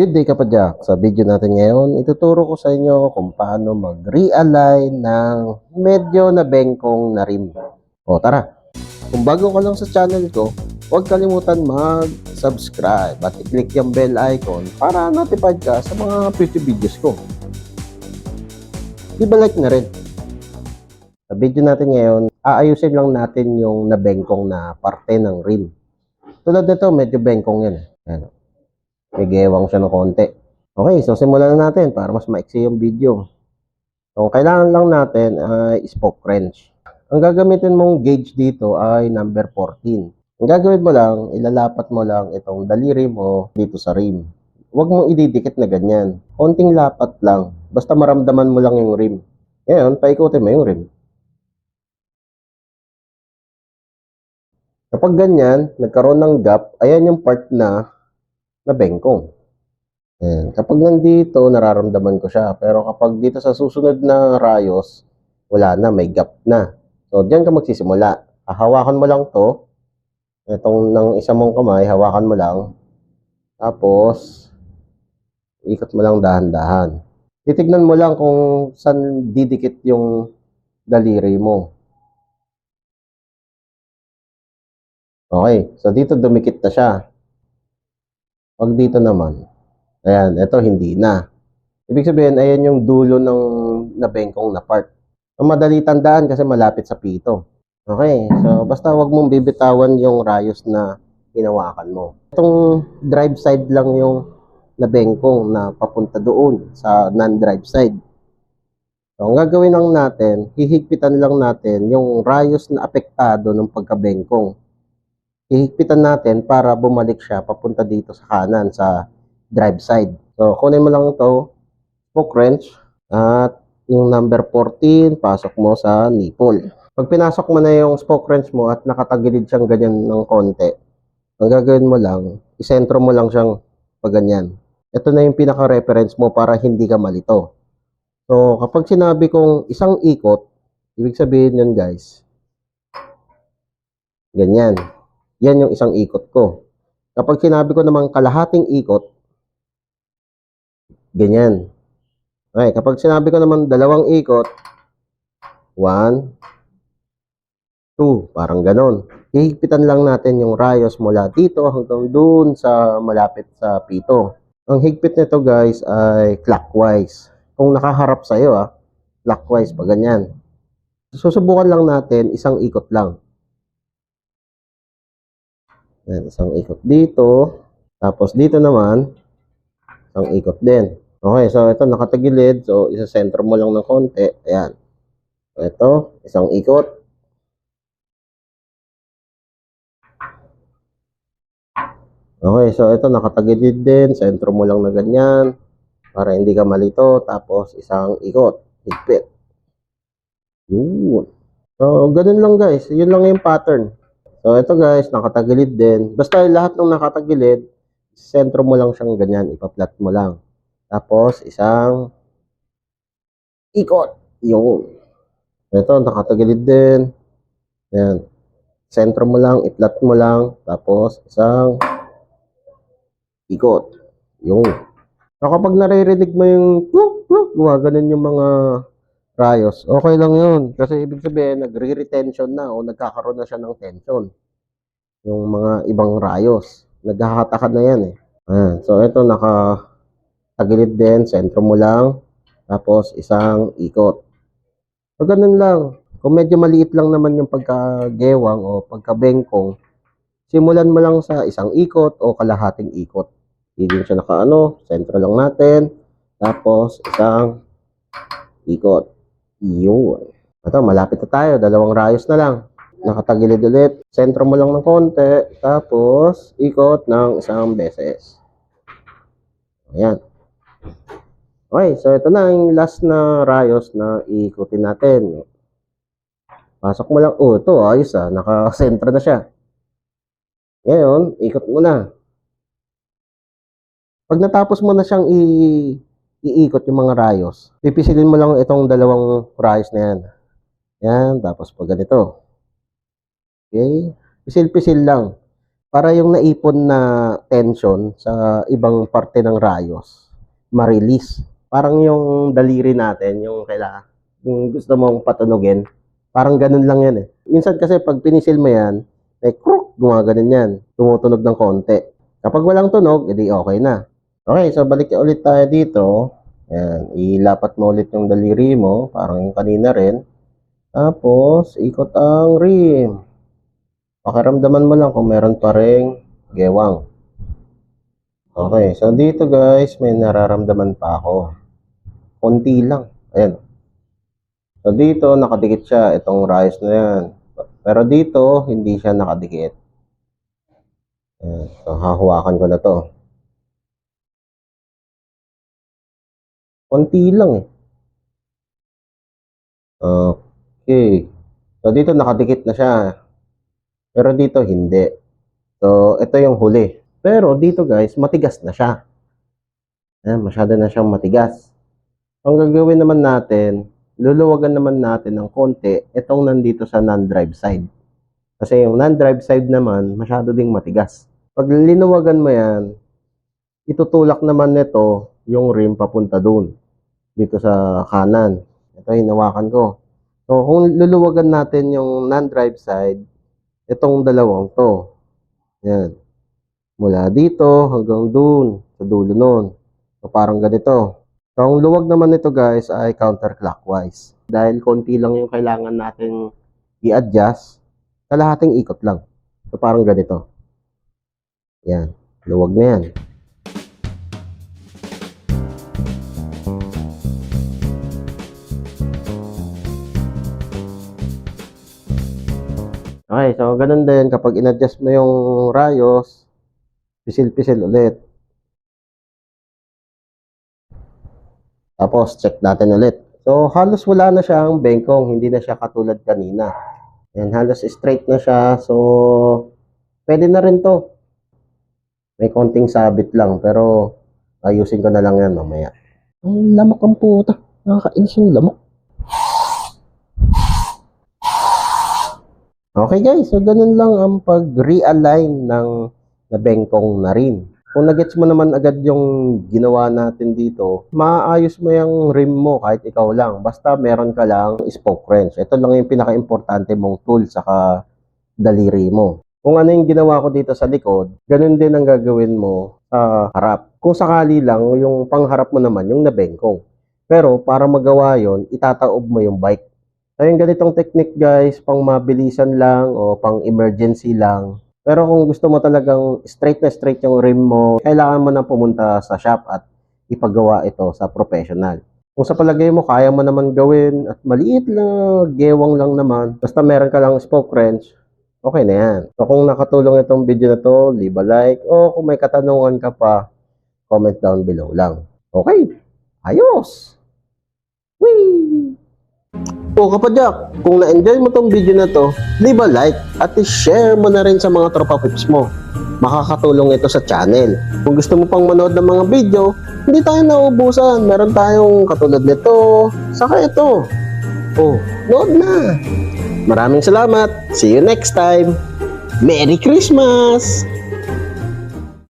Good day kapadyak. Sa video natin ngayon, ituturo ko sa inyo kung paano mag-realign ng medyo na bengkong na rim. O tara, kung bago ka lang sa channel ko, huwag kalimutan mag-subscribe at i-click yung bell icon para notified ka sa mga future videos ko. Iba-like na rin. Sa video natin ngayon, aayusin lang natin yung nabengkong na parte ng rim. Tulad nito, medyo bengkong yan. Ayan. May gewang siya ng konti. Okay, so simulan na natin para mas maiksi yung video. So, ang kailangan lang natin ay spoke wrench. Ang gagamitin mong gauge dito ay number 14. Ang gagawin mo lang, ilalapat mo lang itong daliri mo dito sa rim. Huwag mong ididikit na ganyan. Konting lapat lang. Basta maramdaman mo lang yung rim. Ngayon, paikutin mo yung rim. Kapag ganyan, nagkaroon ng gap, ayan yung part na na bengkong. Ayan. Kapag nandito, nararamdaman ko siya. Pero kapag dito sa susunod na rayos, wala na, may gap na. So, diyan ka magsisimula. Hahawakan mo lang to. Itong ng isa mong kamay, hawakan mo lang. Tapos, ikot mo lang dahan-dahan. Titignan mo lang kung saan didikit yung daliri mo. Okay, so dito dumikit na siya. Pag dito naman, ayan, ito hindi na. Ibig sabihin, ayan yung dulo ng nabengkong na part. So, madali tandaan kasi malapit sa pito. Okay, so basta wag mong bibitawan yung rayos na hinawakan mo. Itong drive side lang yung nabengkong na papunta doon sa non-drive side. So, ang gagawin lang natin, hihigpitan lang natin yung rayos na apektado ng pagkabengkong hihigpitan natin para bumalik siya papunta dito sa kanan sa drive side. So, kunin mo lang ito, spoke wrench, at yung number 14, pasok mo sa nipple. Pag pinasok mo na yung spoke wrench mo at nakatagilid siyang ganyan ng konti, ang gagawin mo lang, isentro mo lang siyang pag ganyan. Ito na yung pinaka-reference mo para hindi ka malito. So, kapag sinabi kong isang ikot, ibig sabihin yun guys, ganyan. Yan yung isang ikot ko. Kapag sinabi ko namang kalahating ikot, ganyan. Okay, kapag sinabi ko naman dalawang ikot, one, two, parang ganon. Hihigpitan lang natin yung rayos mula dito hanggang dun sa malapit sa pito. Ang higpit nito guys ay clockwise. Kung nakaharap sa'yo ah, clockwise pa ganyan. Susubukan lang natin isang ikot lang. Ayan, isang ikot dito. Tapos dito naman, isang ikot din. Okay, so ito nakatagilid. So, isa-center mo lang ng konti. Ayan. So, ito, isang ikot. Okay, so ito nakatagilid din. Sentro mo lang na ganyan. Para hindi ka malito. Tapos, isang ikot. Higpit. Yun. So, ganun lang guys. Yun lang yung pattern. So, ito guys, nakatagilid din. Basta lahat ng nakatagilid, sentro mo lang siyang ganyan, ipaplat mo lang. Tapos, isang ikot. Yun. Ito, nakatagilid din. Yan. Sentro mo lang, iplat mo lang. Tapos, isang ikot. Yun. So, kapag naririnig mo yung pluk, pluk, gumaganon yung mga rayos, okay lang yun. Kasi ibig sabihin, nagre-retention na o nagkakaroon na siya ng tension. Yung mga ibang rayos. Nagkakatakad na yan eh. Ayan. So, ito naka tagilid din, sentro mo lang, tapos isang ikot. So, ganun lang. Kung medyo maliit lang naman yung pagkagewang o pagkabengkong, simulan mo lang sa isang ikot o kalahating ikot. Hindi siya nakaano, sentro lang natin, tapos isang ikot. Yun. Ito, malapit na tayo. Dalawang rayos na lang. Nakatagilid ulit. Sentro mo lang ng konti. Tapos, ikot ng isang beses. Ayan. Okay, so ito na yung last na rayos na iikutin natin. Pasok mo lang. Oh, ito, ayos ah. Nakasentro na siya. Ngayon, ikot mo na. Pag natapos mo na siyang i iikot yung mga rayos. Pipisilin mo lang itong dalawang rayos na yan. Yan, tapos pag ganito. Okay? Pisil-pisil lang. para yung naipon na tension sa ibang parte ng rayos ma-release. Parang yung daliri natin, yung kaila, yung gusto mong patunogin, parang ganun lang yan eh. Minsan kasi pag pinisil mo yan, may kruk, gumaganon yan. Tumutunog ng konti. Kapag walang tunog, edi okay na. Okay, so balik ulit tayo dito. Ayan, ilapat mo ulit yung daliri mo, parang yung kanina rin. Tapos, ikot ang rim. Pakiramdaman mo lang kung meron pa ring gewang. Okay, so dito guys, may nararamdaman pa ako. Konti lang. Ayan. So dito, nakadikit siya, itong rice na yan. Pero dito, hindi siya nakadikit. Ayan. So, hahawakan ko na to. Konti lang eh. Okay. So, dito nakadikit na siya. Pero dito, hindi. So, ito yung huli. Pero dito guys, matigas na siya. Ayan, masyado na siyang matigas. Ang gagawin naman natin, luluwagan naman natin ng konti itong nandito sa non-drive side. Kasi yung non-drive side naman, masyado ding matigas. Pag linuwagan mo yan, itutulak naman nito yung rim papunta dun. Dito sa kanan. Ito, hinawakan ko. So, kung luluwagan natin yung non-drive side, itong dalawang to. Yan. Mula dito hanggang dun, sa dulo nun. So, parang ganito. So, ang luwag naman nito guys ay counterclockwise. Dahil konti lang yung kailangan natin i-adjust, kalahating ikot lang. So, parang ganito. Yan. Luwag na yan. Okay, so ganun din kapag in-adjust mo yung rayos, pisil-pisil ulit. Tapos, check natin ulit. So, halos wala na siyang bengkong. Hindi na siya katulad kanina. Yan, halos straight na siya. So, pwede na rin to. May konting sabit lang. Pero, ayusin ko na lang yan mamaya. Ang lamok ang puta. Nakakainis yung lamok. Okay guys, so ganun lang ang pag-realign ng nabengkong na rin. Kung nagets mo naman agad yung ginawa natin dito, maayos mo yung rim mo kahit ikaw lang. Basta meron ka lang spoke wrench. Ito lang yung pinaka-importante mong tool saka daliri mo. Kung ano yung ginawa ko dito sa likod, ganun din ang gagawin mo sa harap. Kung sakali lang, yung pangharap mo naman, yung nabengkong. Pero para magawa yon itataob mo yung bike. So yung ganitong technique guys, pang mabilisan lang o pang emergency lang. Pero kung gusto mo talagang straight na straight yung rim mo, kailangan mo na pumunta sa shop at ipagawa ito sa professional. Kung sa palagay mo, kaya mo naman gawin at maliit lang, gewang lang naman, basta meron ka lang spoke wrench, okay na yan. So kung nakatulong itong video na to, leave a like, o kung may katanungan ka pa, comment down below lang. Okay, ayos! Whee! O kapadyak, kung na-enjoy mo tong video na to, leave a like at i-share mo na rin sa mga tropa pips mo. Makakatulong ito sa channel. Kung gusto mo pang manood ng mga video, hindi tayo naubusan. Meron tayong katulad nito, saka ito. Oh, nood na. Maraming salamat. See you next time. Merry Christmas!